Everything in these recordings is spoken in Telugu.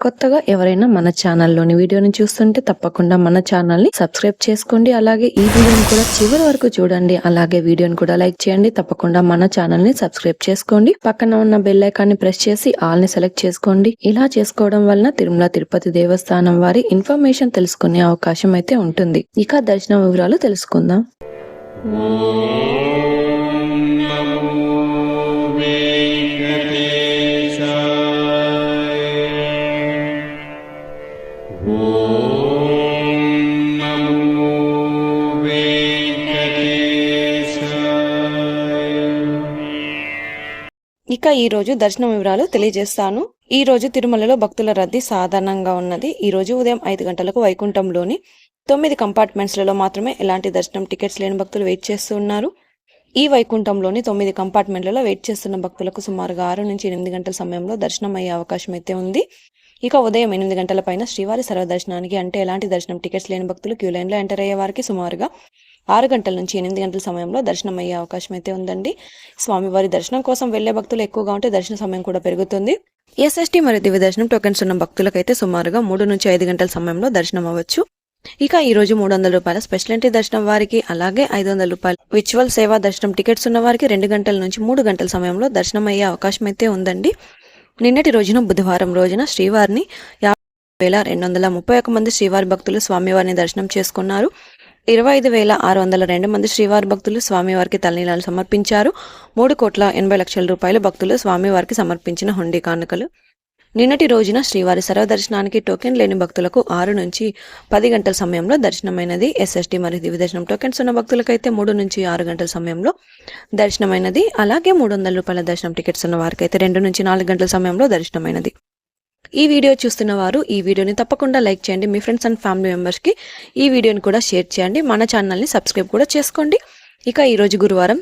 కొత్తగా ఎవరైనా మన ఛానల్లోని వీడియోని చూస్తుంటే తప్పకుండా మన ఛానల్ని సబ్స్క్రైబ్ చేసుకోండి. అలాగే ఈ వీడియోని కూడా చివరి వరకు చూడండి. అలాగే వీడియోని కూడా లైక్ చేయండి. తప్పకుండా మన ఛానల్ని సబ్స్క్రైబ్ చేసుకోండి. పక్కన ఉన్న బెల్ ప్రెస్ చేసి ఆల్ని సెలెక్ట్ చేసుకోండి. ఇలా చేసుకోవడం వలన తిరుమల తిరుపతి దేవస్థానం వారి ఇన్ఫర్మేషన్ తెలుసుకునే అవకాశం అయితే ఉంటుంది. ఇక దర్శన వివరాలు తెలుసుకుందాం. ఇక ఈ రోజు దర్శన వివరాలు తెలియజేస్తాను. ఈ రోజు తిరుమలలో భక్తుల రద్దీ సాధారణంగా ఉన్నది. ఈ రోజు ఉదయం ఐదు గంటలకు వైకుంఠంలోని తొమ్మిది కంపార్ట్మెంట్స్లలో మాత్రమే ఎలాంటి దర్శనం టికెట్స్ లేని భక్తులు వెయిట్ చేస్తున్నారు ఈ వైకుంఠంలోని తొమ్మిది కంపార్ట్మెంట్లలో వెయిట్ చేస్తున్న భక్తులకు సుమారుగా ఆరు నుంచి ఎనిమిది గంటల సమయంలో దర్శనం అయ్యే అవకాశం అయితే ఉంది. ఇక ఉదయం ఎనిమిది గంటల పైన శ్రీవారి సర్వదర్శనానికి అంటే ఎలాంటి దర్శనం? టికెట్స్ లేని భక్తులు క్యూ లైన్లో ఎంటర్ అయ్యే వారికి సుమారుగా ఆరు గంటల నుంచి ఎనిమిది గంటల సమయంలో దర్శనం అయ్యే అవకాశం అయితే ఉందండి. స్వామివారి దర్శనం కోసం వెళ్ళే భక్తులు ఎక్కువగా ఉంటే దర్శన సమయం కూడా పెరుగుతుంది. ఎస్ఎస్టీ మరియు దివ్య దర్శనం టోకెన్స్ ఉన్న భక్తులకైతే సుమారుగా మూడు నుంచి ఐదు గంటల సమయంలో దర్శనం అవ్వచ్చు. ఇక ఈ రోజు మూడు వందల రూపాయల స్పెషల్ ఎంట్రీ దర్శనం వారికి అలాగే ఐదు వందల రూపాయల విచువల్ సేవా దర్శనం టికెట్స్ ఉన్న వారికి రెండు గంటల నుంచి మూడు గంటల సమయంలో దర్శనం అయ్యే అవకాశం అయితే ఉందండి. నిన్నటి రోజున బుధవారం రోజున శ్రీవారిని యాభై వేల రెండు వందల ముప్పై ఒక మంది శ్రీవారి భక్తులు స్వామివారిని దర్శనం చేసుకున్నారు. ఇరవై ఐదు వేల ఆరు వందల రెండు మంది శ్రీవారి భక్తులు స్వామివారికి తలనీలాలు సమర్పించారు. మూడు కోట్ల ఎనభై లక్షల రూపాయలు భక్తులు స్వామివారికి సమర్పించిన హుండీ కానుకలు. నిన్నటి రోజున శ్రీవారి సర్వదర్శనానికి టోకెన్ లేని భక్తులకు ఆరు నుంచి పది గంటల సమయంలో దర్శనమైనది. ఎస్ఎస్టీ మరియు దివ్య దర్శనం టోకెన్స్ ఉన్న భక్తులకైతే మూడు నుంచి ఆరు గంటల సమయంలో దర్శనమైనది. అలాగే మూడు వందల రూపాయల దర్శనం టికెట్స్ ఉన్న వారికైతే రెండు నుంచి నాలుగు గంటల సమయంలో దర్శనమైనది. ఈ వీడియో చూస్తున్న వారు ఈ వీడియోని తప్పకుండా లైక్ చేయండి. మీ ఫ్రెండ్స్ అండ్ ఫ్యామిలీ మెంబర్స్కి ఈ వీడియోని కూడా షేర్ చేయండి. మన ఛానల్ని సబ్స్క్రైబ్ కూడా చేసుకోండి. ఇక ఈరోజు గురువారం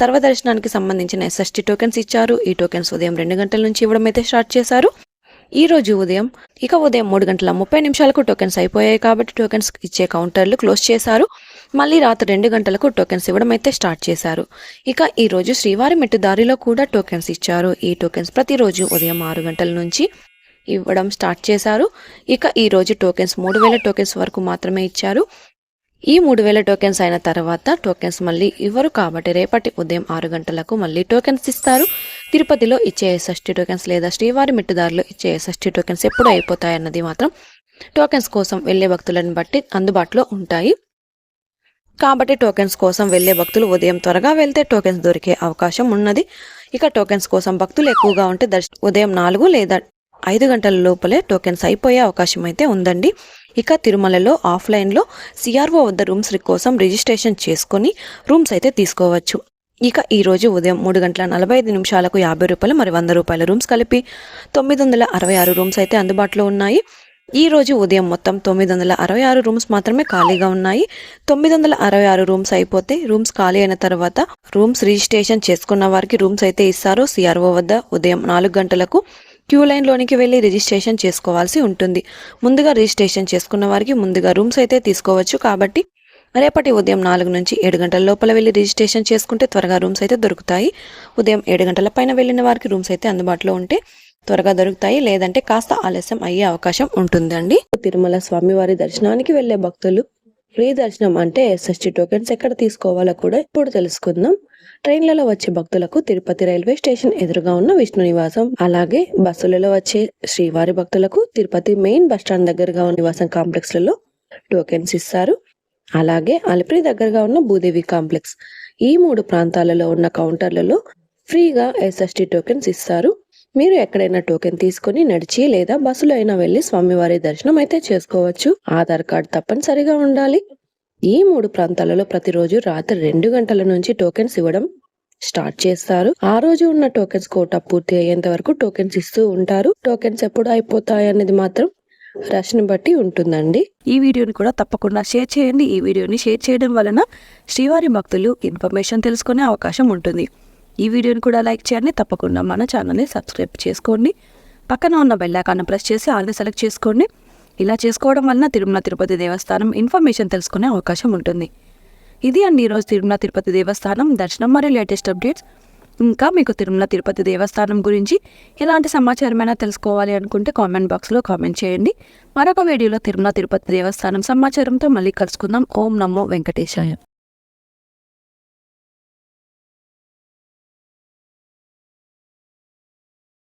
సర్వదర్శనానికి సంబంధించిన ఎస్ఎస్టీ టోకెన్స్ ఇచ్చారు. ఈ టోకెన్స్ ఉదయం రెండు గంటల నుంచి ఇవ్వడం అయితే స్టార్ట్ చేశారు. ఈ రోజు ఉదయం ఇక ఉదయం మూడు గంటల ముప్పై నిమిషాలకు టోకెన్స్ అయిపోయాయి కాబట్టి టోకెన్స్ ఇచ్చే కౌంటర్లు క్లోజ్ చేశారు. మళ్ళీ రాత్రి రెండు గంటలకు టోకెన్స్ ఇవ్వడం అయితే స్టార్ట్ చేశారు. ఇక ఈ రోజు శ్రీవారి మెట్టు దారిలో కూడా టోకెన్స్ ఇచ్చారు. ఈ టోకెన్స్ ప్రతిరోజు ఉదయం ఆరు గంటల నుంచి ఇవ్వడం స్టార్ట్ చేశారు. ఇక ఈ రోజు టోకెన్స్ మూడు వేల టోకెన్స్ వరకు మాత్రమే ఇచ్చారు. ఈ మూడు వేల టోకెన్స్ అయిన తర్వాత టోకెన్స్ మళ్ళీ ఇవ్వరు కాబట్టి రేపటి ఉదయం ఆరు గంటలకు మళ్ళీ టోకెన్స్ ఇస్తారు. తిరుపతిలో ఇచ్చే షష్ఠి టోకెన్స్ లేదా శ్రీవారి మిట్టుదారిలో ఇచ్చే షష్ఠి టోకెన్స్ ఎప్పుడు అయిపోతాయన్నది మాత్రం టోకెన్స్ కోసం వెళ్ళే భక్తులను బట్టి అందుబాటులో ఉంటాయి. కాబట్టి టోకెన్స్ కోసం వెళ్ళే భక్తులు ఉదయం త్వరగా వెళ్తే టోకెన్స్ దొరికే అవకాశం ఉన్నది. ఇక టోకెన్స్ కోసం భక్తులు ఎక్కువగా ఉంటే దర్శ ఉదయం నాలుగు లేదా ఐదు గంటల లోపలే టోకెన్స్ అయిపోయే అవకాశం అయితే ఉందండి. ఇక తిరుమలలో ఆఫ్లైన్లో సిఆర్ఓ వద్ద రూమ్స్ కోసం రిజిస్ట్రేషన్ చేసుకొని రూమ్స్ అయితే తీసుకోవచ్చు. ఇక ఈరోజు ఉదయం మూడు గంటల నలభై ఐదు నిమిషాలకు యాభై రూపాయలు మరి వంద రూపాయల రూమ్స్ కలిపి తొమ్మిది వందల అరవై ఆరు రూమ్స్ అయితే అందుబాటులో ఉన్నాయి. ఈ రోజు ఉదయం మొత్తం తొమ్మిది వందల అరవై ఆరు రూమ్స్ మాత్రమే ఖాళీగా ఉన్నాయి. తొమ్మిది వందల అరవై ఆరు రూమ్స్ అయిపోతే రూమ్స్ ఖాళీ అయిన తర్వాత రూమ్స్ రిజిస్ట్రేషన్ చేసుకున్న వారికి రూమ్స్ అయితే ఇస్తారు. సిఆర్ఓ వద్ద ఉదయం నాలుగు గంటలకు క్యూ లైన్లోనికి వెళ్ళి రిజిస్ట్రేషన్ చేసుకోవాల్సి ఉంటుంది. ముందుగా రిజిస్ట్రేషన్ చేసుకున్న వారికి ముందుగా రూమ్స్ అయితే తీసుకోవచ్చు కాబట్టి రేపటి ఉదయం నాలుగు నుంచి ఏడు గంటల లోపల వెళ్ళి రిజిస్ట్రేషన్ చేసుకుంటే త్వరగా రూమ్స్ అయితే దొరుకుతాయి. ఉదయం ఏడు గంటల పైన వెళ్ళిన వారికి రూమ్స్ అయితే అందుబాటులో ఉంటే త్వరగా దొరుకుతాయి. లేదంటే కాస్త ఆలస్యం అయ్యే అవకాశం ఉంటుందండి. తిరుమల స్వామివారి దర్శనానికి వెళ్ళే భక్తులు ఫ్రీ దర్శనం అంటే ఎస్ఎస్టీ టోకెన్స్ ఎక్కడ తీసుకోవాలో కూడా ఇప్పుడు తెలుసుకుందాం. ట్రైన్లలో వచ్చే భక్తులకు తిరుపతి రైల్వే స్టేషన్ ఎదురుగా ఉన్న విష్ణు నివాసం. అలాగే బస్సులలో వచ్చే శ్రీవారి భక్తులకు తిరుపతి మెయిన్ బస్ స్టాండ్ దగ్గరగా ఉన్న నివాసం కాంప్లెక్స్లలో టోకెన్స్ ఇస్తారు. అలాగే అలిపిరి దగ్గరగా ఉన్న భూదేవి కాంప్లెక్స్ ఈ మూడు ప్రాంతాలలో ఉన్న కౌంటర్లలో ఫ్రీగా ఎస్ఎస్టీ టోకెన్స్ ఇస్తారు. మీరు ఎక్కడైనా టోకెన్ తీసుకొని నడిచి లేదా బస్సులో అయినా వెళ్ళి స్వామివారి దర్శనం అయితే చేసుకోవచ్చు. ఆధార్ కార్డ్ తప్పనిసరిగా ఉండాలి. ఈ మూడు ప్రాంతాలలో ప్రతిరోజు రాత్రి రెండు గంటల నుంచి టోకెన్స్ ఇవ్వడం స్టార్ట్ చేస్తారు. ఆ రోజు ఉన్న టోకెన్స్ కోటా పూర్తి అయ్యేంత వరకు టోకెన్స్ ఇస్తూ ఉంటారు. టోకెన్స్ ఎప్పుడు అయిపోతాయి అనేది మాత్రం రష్ని బట్టి ఉంటుందండి. ఈ వీడియోని కూడా తప్పకుండా షేర్ చేయండి. ఈ వీడియోని షేర్ చేయడం వలన శ్రీవారి భక్తులు ఇన్ఫర్మేషన్ తెలుసుకునే అవకాశం ఉంటుంది. ఈ వీడియోని కూడా లైక్ చేయండి. తప్పకుండా మన ఛానల్ని సబ్స్క్రైబ్ చేసుకోండి. పక్కన ఉన్న బెల్ ఐకాన్ ప్రెస్ చేసి ఆల్ని సెలెక్ట్ చేసుకోండి. ఇలా చేసుకోవడం వలన తిరుమల తిరుపతి దేవస్థానం ఇన్ఫర్మేషన్ తెలుసుకునే అవకాశం ఉంటుంది. ఇది అండి ఈరోజు తిరుమల తిరుపతి దేవస్థానం దర్శనం మరియు లేటెస్ట్ అప్డేట్స్. ఇంకా మీకు తిరుమల తిరుపతి దేవస్థానం గురించి ఎలాంటి సమాచారమైనా తెలుసుకోవాలి అనుకుంటే కామెంట్ బాక్స్లో కామెంట్ చేయండి. మరొక వీడియోలో తిరుమల తిరుపతి దేవస్థానం సమాచారంతో మళ్ళీ కలుసుకుందాం. ఓం నమో వెంకటేశాయ.